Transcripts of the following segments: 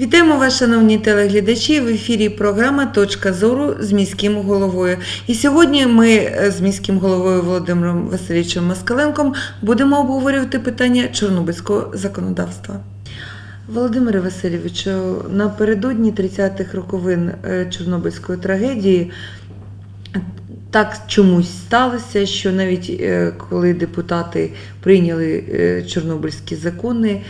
Вітаємо вас, шановні телеглядачі. В ефірі програма Точка зору з міським головою. І сьогодні ми е, з міським головою Володимиром Васильовичем Москаленком будемо обговорювати питання чорнобильського законодавства. Володимире Васильовичу, напередодні 30-х роковин е, Чорнобильської трагедії так чомусь сталося, що навіть е, коли депутати прийняли чорнобильські закони,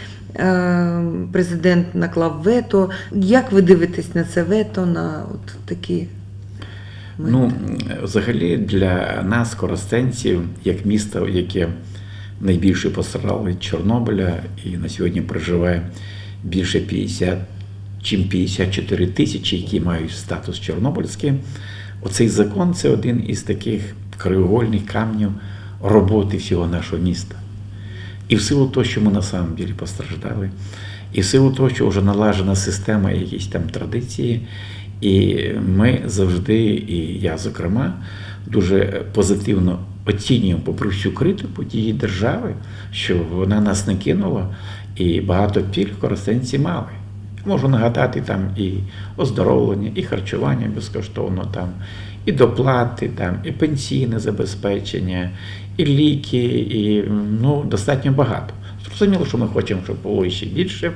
президент наклав вето. Як ви дивитесь на це вето, на от такі Ну, взагалі для нас, коростенців, як місто, яке найбільше постраждало від Чорнобиля і на сьогодні проживає більше 50, чим 54 тисячі, які мають статус Чорнобильський, оцей закон це один із таких краєугольних камнів роботи всього нашого міста. І в силу того, що ми на самом деле постраждали, і в силу того, що вже налажена система, якісь там традиції, і ми завжди, і я, зокрема, дуже позитивно оцінюємо попри всю критику тієї держави, що вона нас не кинула, і багато пільг користенці мали. Можу нагадати там і оздоровлення, і харчування безкоштовно, там, і доплати, там, і пенсійне забезпечення, і ліки, і ну, достатньо багато. Зрозуміло, що ми хочемо, щоб було ще більше,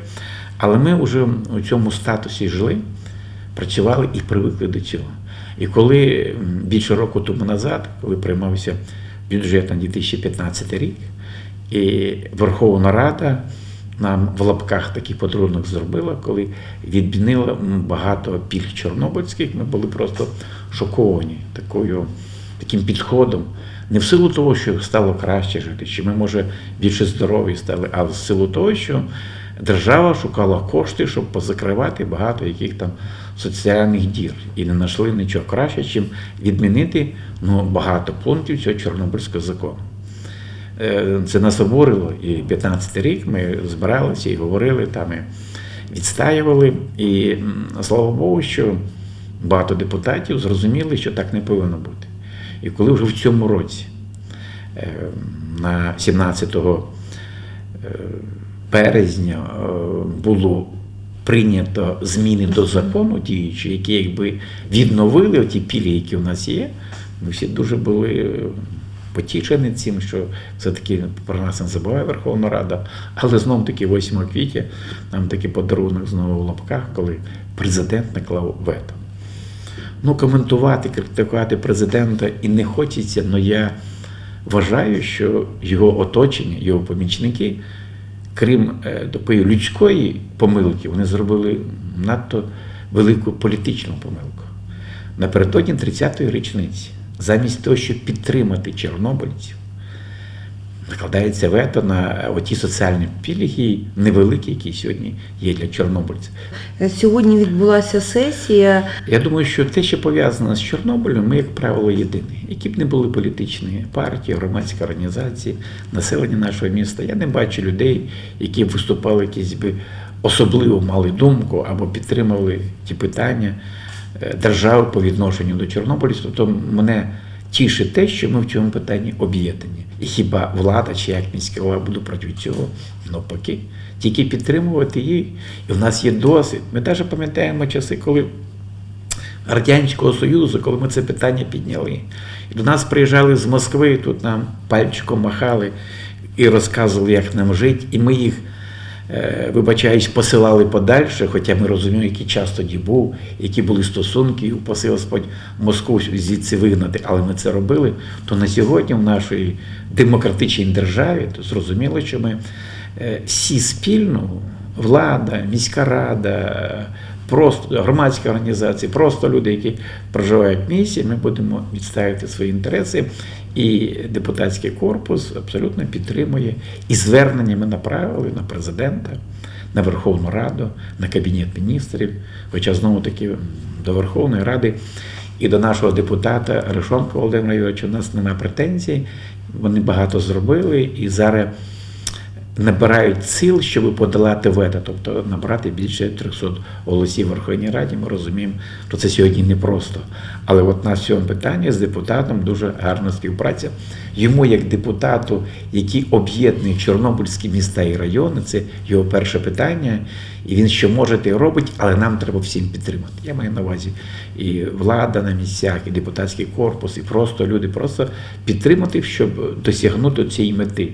але ми вже у цьому статусі жили, працювали і привикли до цього. І коли більше року тому назад, коли приймався бюджет на 2015 рік, і Верховна Рада нам в лапках такий подарунок зробила, коли відмінила багато пільг чорнобильських, ми були просто шоковані такою, таким підходом. Не в силу того, що стало краще жити, чи ми, може, більше здорові стали, а в силу того, що держава шукала кошти, щоб позакривати багато яких там соціальних дір. І не знайшли нічого краще, чим відмінити ну, багато пунктів цього Чорнобильського закону. Е, Це нас обурило. І 15 рік ми збиралися і говорили там, і відстаювали. І слава Богу, що багато депутатів зрозуміли, що так не повинно бути. І коли вже в цьому році, е, на 17 е, березня, е, було прийнято зміни до закону діючі, які якби відновили ті пільги, які у нас є, ми всі дуже були потішені цим, що все-таки про нас не забуває Верховна Рада. Але знову таки 8 квітня нам такий подарунок знову в лапках, коли президент наклав вето. Ну, коментувати, критикувати президента і не хочеться, але я вважаю, що його оточення, його помічники, крім е, такої людської помилки, вони зробили надто велику політичну помилку. Напередодні 30-ї річниці, замість того, щоб підтримати чорнобильців, накладається вето на оті соціальні пільги невеликі, які сьогодні є для чорнобильців. Сьогодні відбулася сесія. Я думаю, що те, що пов'язано з Чорнобилем, ми, як правило, єдині. Які б не були політичні партії, громадські організації, населення нашого міста, я не бачу людей, які б виступали якісь би особливо мали думку або підтримували ті питання е, держави по відношенню до Чорнобиля. Тобто мене тішить те, що ми в цьому питанні об'єднані. І хіба влада чи як міська влада буде проти цього? Навпаки, тільки підтримувати її. І в нас є досвід. Ми навіть пам'ятаємо часи, коли Радянського Союзу, коли ми це питання підняли. І до нас приїжджали з Москви, тут нам пальчиком махали і розказували, як нам жити. І ми їх, вибачаюсь, посилали подальше, хоча ми розуміємо, який час тоді був, які були стосунки, і упаси Господь Москву звідси вигнати, але ми це робили. То на сьогодні в нашій демократичній державі то зрозуміло, що ми е, всі спільно, влада, міська рада, просто громадські організації, просто люди, які проживають в місті, ми будемо відставити свої інтереси. І депутатський корпус абсолютно підтримує. І звернення ми направили на президента, на Верховну Раду, на Кабінет міністрів. Хоча знову таки до Верховної Ради і до нашого депутата Решонка Володимира Юрійовича у нас немає претензій. Вони багато зробили і зараз набирають сил, щоб подолати вето, тобто набрати більше 300 голосів в Верховній Раді. Ми розуміємо, що це сьогодні непросто. Але от на цьому питанні з депутатом дуже гарна співпраця. Йому, як депутату, який об'єднує Чорнобильські міста і райони, це його перше питання. І він що може, те робить, але нам треба всім підтримати. Я маю на увазі і влада на місцях, і депутатський корпус, і просто люди просто підтримати, щоб досягнути цієї мети,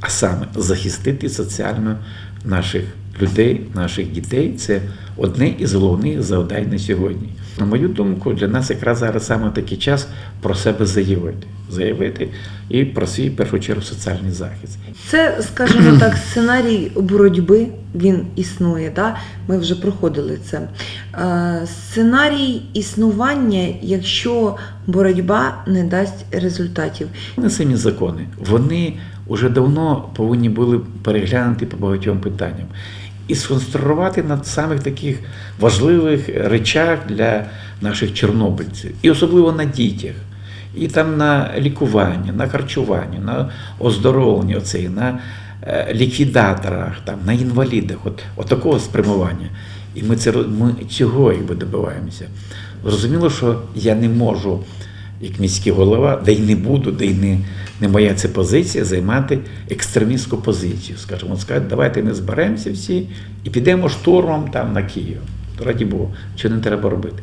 а саме захистити соціально наших людей, наших дітей. Це одне із головних завдань на сьогодні. На мою думку, для нас якраз зараз саме такий час про себе заявити. Заявити і про свій в першу чергу соціальний захист. Це, скажімо так, сценарій боротьби, він існує. Да? Ми вже проходили це. Е, Сценарій існування, якщо боротьба не дасть результатів. Вони самі закони, вони вже давно повинні були переглянути по багатьом питанням і сконцентрувати на самих таких важливих речах для наших чорнобильців, і особливо на дітях. І там на лікування, на харчування, на оздоровлення, оцей, на е, ліквідаторах, там, на інвалідах, от, от такого спрямування. І ми, це, ми цього якби добиваємося. Зрозуміло, що я не можу, як міський голова, де й не буду, де й не, не моя це позиція, займати екстремістську позицію. Скажімо, сказати, давайте ми зберемося всі і підемо штурмом там на Київ. Раді Богу, що не треба робити.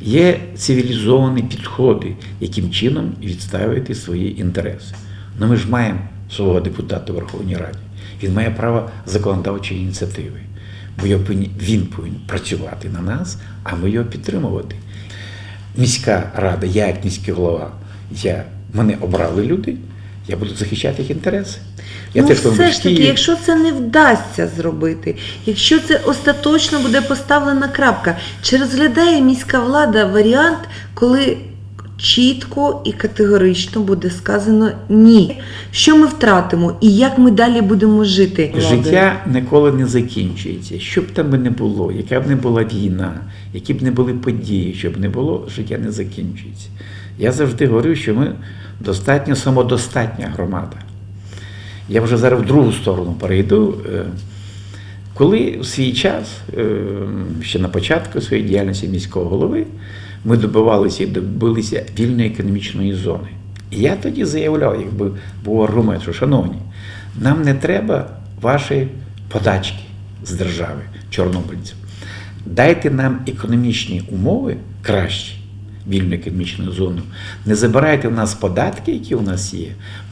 Є цивілізовані підходи, яким чином відставити свої інтереси. Ну ми ж маємо свого депутата Верховній Раді. Він має право законодавчої ініціативи. Бо він повинен працювати на нас, а ми його підтримувати. Міська рада, я як міський голова, я, мене обрали люди, я буду захищати їх інтереси. Я ну, теж все ж таки, якщо це не вдасться зробити, якщо це остаточно буде поставлена крапка, чи розглядає міська влада варіант, коли чітко і категорично буде сказано ні, що ми втратимо і як ми далі будемо жити? Життя ніколи не закінчується. Що б там не було, яка б не була війна, які б не були події, що б не було, життя не закінчується. Я завжди говорю, що ми достатньо самодостатня громада. Я вже зараз в другу сторону перейду. Е, Коли в свій час, е, ще на початку своєї діяльності міського голови, ми добивалися і добилися вільної економічної зони. І я тоді заявляв, якби був аргумент, що шановні, нам не треба ваші подачки з держави, чорнобильців. Дайте нам економічні умови кращі, вільну економічну зону. Не забирайте в нас податки, які у нас є.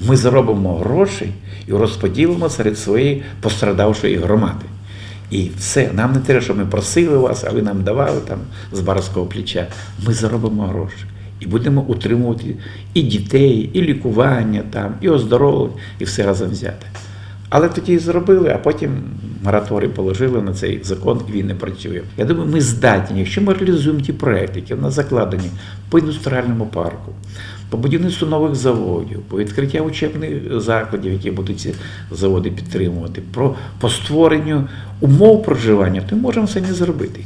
Ми заробимо гроші і розподілимо серед своєї пострадавшої громади. І все, нам не треба, щоб ми просили вас, а ви нам давали там з барського плеча. Ми заробимо гроші і будемо утримувати і дітей, і лікування, там, і оздоровлення, і все разом взяти. Але тоді і зробили, а потім мораторій положили на цей закон, і він не працює. Я думаю, ми здатні, якщо ми реалізуємо ті проекти, які в нас закладені по індустріальному парку, по будівництву нових заводів, по відкриття учебних закладів, які будуть ці заводи підтримувати, про по створенню умов проживання, то ми можемо самі зробити.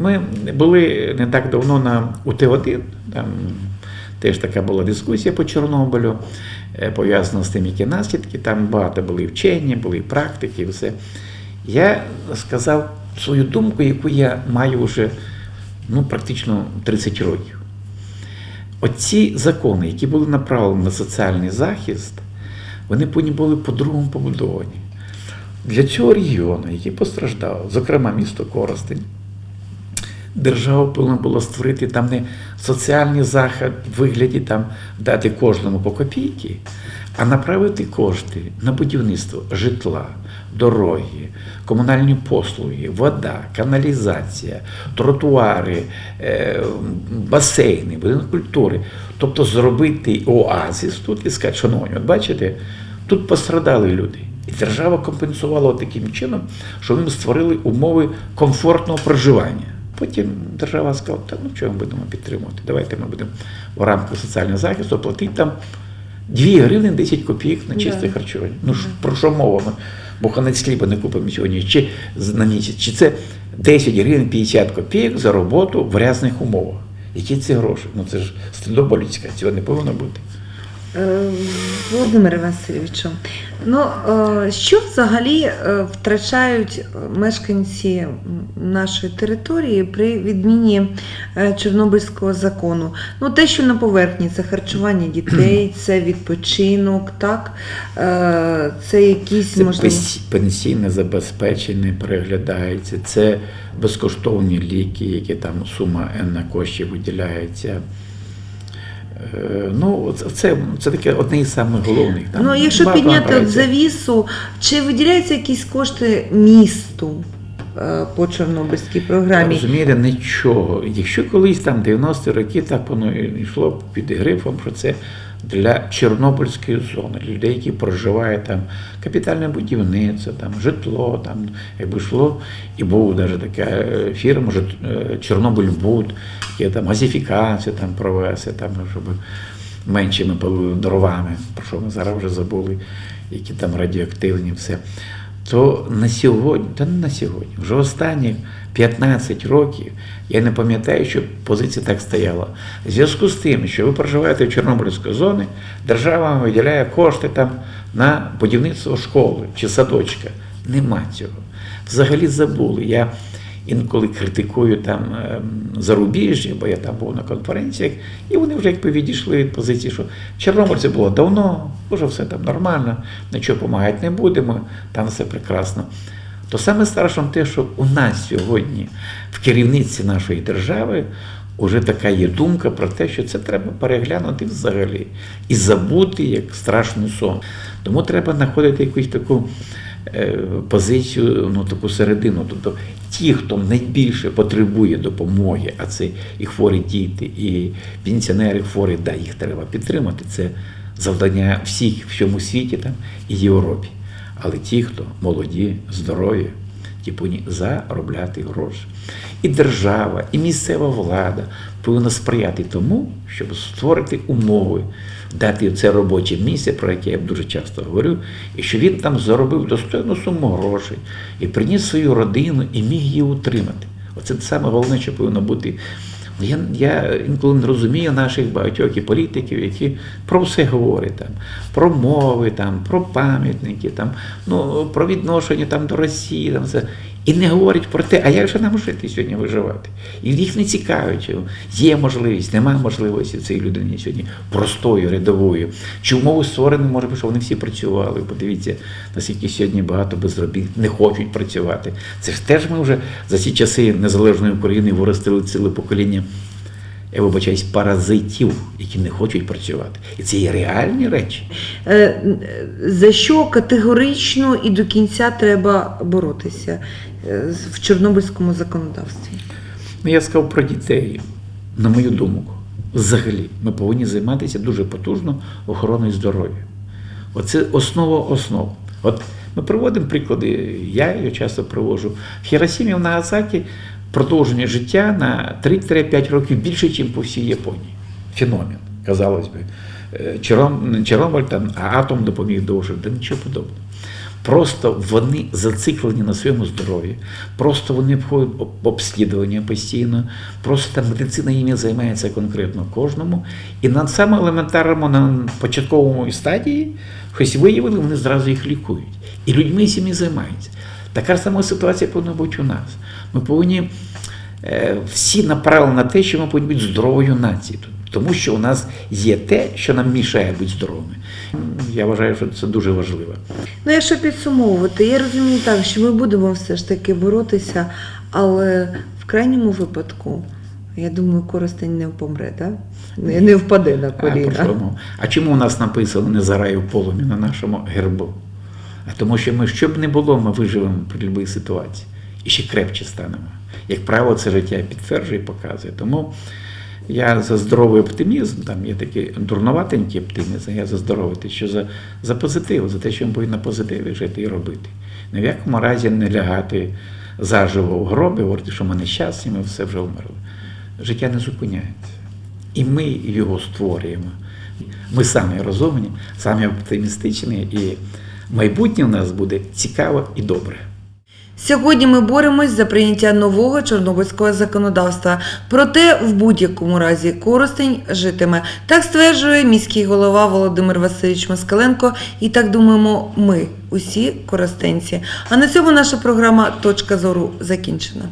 Ми були не так давно на УТ-1, там Теж така була дискусія по Чорнобилю, е, пов'язана з тим, які наслідки. Там багато були вчені, були практики, і все. Я сказав свою думку, яку я маю вже ну, практично 30 років. Оці закони, які були направлені на соціальний захист, вони повинні були по-другому побудовані. Для цього регіону, який постраждав, зокрема місто Коростень, держава повинна була створити там не соціальний захід в вигляді там дати кожному по копійки, а направити кошти на будівництво житла, дороги, комунальні послуги, вода, каналізація, тротуари, е, басейни, будинок культури. Тобто зробити оазис тут і сказати, шановні, от бачите, тут пострадали люди. І держава компенсувала таким чином, що їм створили умови комфортного проживання. Потім держава сказала, та ну чого ми будемо підтримувати? Давайте ми будемо в рамках соціального захисту платити там 2 гривні 10 копійок на чисте Да. харчування. Ну ж про що мова? Ми буханець хліба не купимо сьогодні чи на місяць. Чи це 10 гривень 50 копійок за роботу в різних умовах? Які це гроші? Ну це ж стидоба людська, цього не повинно бути. Е, Володимире Васильовичу, ну е, що взагалі е, втрачають мешканці нашої території при відміні Чорнобильського закону? Ну, те, що на поверхні, це харчування дітей, це відпочинок, так? Це якісь Це можливо. пенсійне забезпечення переглядається, це безкоштовні ліки, які там сума N на коштів виділяється. Е, Ну, це, це, таке одне із самих головних. Там Ну, якщо підняти от завісу, чи виділяються якісь кошти місту по Чорнобильській програмі? Розумієте, нічого. Якщо колись там 90-ті роки так воно йшло під грифом, що це для Чорнобильської зони, людей, які проживають там капітальне будівництво, там житло, там якби йшло, і був навіть така е, фірма е, Чорнобильбуд, яка там газифікацію там провести, там, щоб меншими дровами, про що ми зараз вже забули, які там радіоактивні, все. То на сьогодні, та не на сьогодні, вже останні 15 років я не пам'ятаю, що позиція так стояла. В зв'язку з тим, що ви проживаєте в Чорнобильській зоні, держава вам виділяє кошти там на будівництво школи чи садочка. Нема цього. Взагалі забули. Я інколи критикую там ем, зарубіжжя, бо я там був на конференціях, і вони вже якби відійшли від позиції, що Чорнобиль це було давно, вже все там нормально, нічого допомагати не будемо, там все прекрасно. То саме страшно те, що у нас сьогодні в керівниці нашої держави вже така є думка про те, що це треба переглянути взагалі і забути як страшний сон. Тому треба знаходити якусь таку позицію, ну таку середину. Тобто ті, хто найбільше потребує допомоги, а це і хворі діти, і пенсіонери хворі, да, їх треба підтримати. Це завдання всіх в цьому світі там і Європі. Але ті, хто молоді, здорові, ті повинні заробляти гроші. І держава, і місцева влада повинна сприяти тому, щоб створити умови, дати це робоче місце, про яке я дуже часто говорю, і що він там заробив достойну суму грошей і приніс свою родину і міг її утримати. Оце саме головне, що повинно бути. Я, я інколи не розумію наших багатьох і політиків, які про все говорять там, про мови, там, про пам'ятники, там, ну, про відношення там, до Росії, там, все. І не говорять про те, а як же нам жити сьогодні виживати. І їх не цікавить, є можливість, немає можливості цієї людини сьогодні простою, рядовою. Чи умови створені, може бути, що вони всі працювали. Подивіться, наскільки сьогодні багато безробітних не хочуть працювати. Це ж теж ми вже за ці часи незалежної України виростили ціле покоління. Я вибачаюсь, паразитів, які не хочуть працювати. І це є реальні речі. Е, За що категорично і до кінця треба боротися е, в чорнобильському законодавстві? Ну, я сказав про дітей, на мою думку, взагалі, ми повинні займатися дуже потужно охороною здоров'я. Оце основа основ. От ми приводимо приклади, я його часто привожу. В Хіросімі в Нагасакі продовження життя на 3-5 років більше, ніж по всій Японії. Феномен, казалось би. Е, Чорнобиль там, атом допоміг довше, да нічого подобного. Просто вони зациклені на своєму здоров'ї, просто вони входять об- обслідування постійно, просто медицина їм займається конкретно кожному. І на самому елементарному, на початковому стадії щось виявили, вони зразу їх лікують. І людьми і займаються. Така ж сама ситуація повинна бути у нас. Ми повинні е, всі направлені на те, що ми повинні бути здоровою нацією. Тому що у нас є те, що нам мішає бути здоровими. Я вважаю, що це дуже важливо. Ну, якщо підсумовувати, я розумію так, що ми будемо все ж таки боротися, але в крайньому випадку, я думаю, Коростень не помре, да? не, впаде на А, коліна. мова? а чому у нас написано не зараю полум'я на нашому гербу? Тому що ми, що б не було, ми виживемо при будь-якій ситуації і ще крепче станемо. Як правило, це життя підтверджує і показує. Тому я за здоровий оптимізм, там є такий дурноватенький оптимізм, я за здоровий, що за, за позитив, за те, що ми повинні на позитиві жити і робити. Ні в якому разі не лягати заживо в гроби, говорити, що ми нещасні, ми все вже вмерли. Життя не зупиняється. І ми його створюємо. Ми самі розумні, самі оптимістичні, і майбутнє в нас буде цікаво і добре. Сьогодні ми боремось за прийняття нового чорнобильського законодавства. Проте в будь-якому разі Коростень житиме. Так стверджує міський голова Володимир Васильович Москаленко. І так думаємо ми, усі коростенці. А на цьому наша програма Точка зору закінчена.